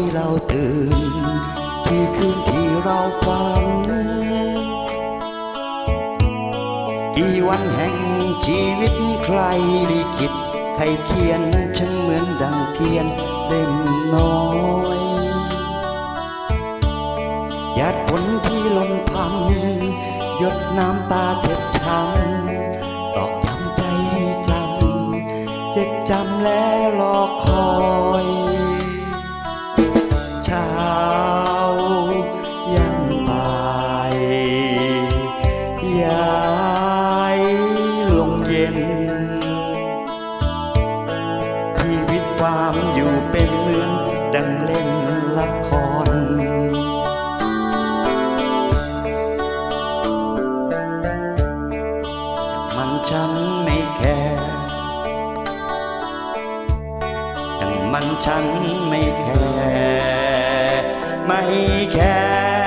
ที่เราตื่น ที่คืนที่เราฝัน กี่วันแห่งชีวิตใครลิขิตใครเขียนฉันเหมือนดังเทียนเล่มน้อยหยาดฝนที่ล่นพังหยดน้ำตาเจ็บช้ำตอกย้ำใจจำเจ็บจำและรอคอยายลงเย็น ชีวิตความอยู่เป็นเหมือนดังเล่นละคร มันฉันไม่แคร์ย่างมันฉันไม่แคร์ไม่แคร์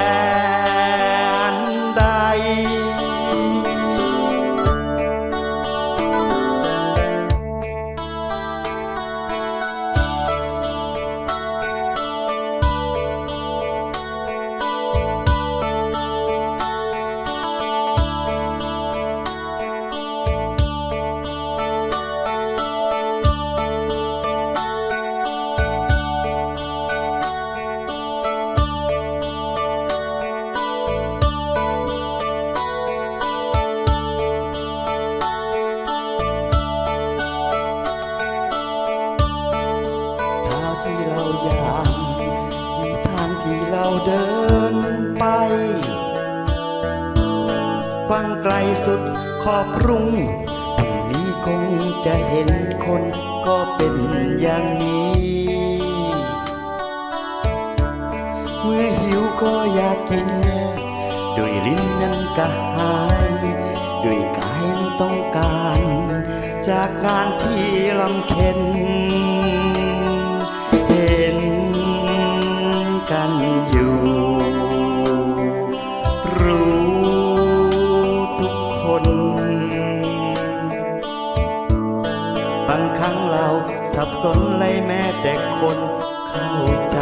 เดินไป ฟังไกลสุดขอบรุงพรุ่งนี้คงจะเห็นคนก็เป็นอย่างนี้ เมื่อหิวก็อยากกิน ด้วยลิ้นนั้นกระหาย ด้วยกายนั้นต้องการ จากงานที่ลำเค็น งครั้งเราสับสนเลยแม้แต่คนเข้าใจ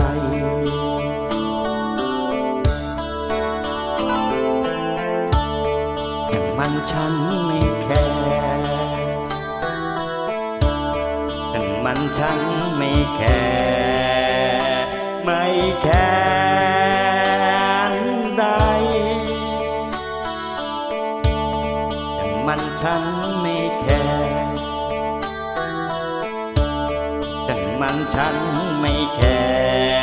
อย่างมันฉันไม่แคร์อย่างมันฉันไม่แคร์ไม่แคร์ใดอย่างมันฉัน มันฉันไม่แคร์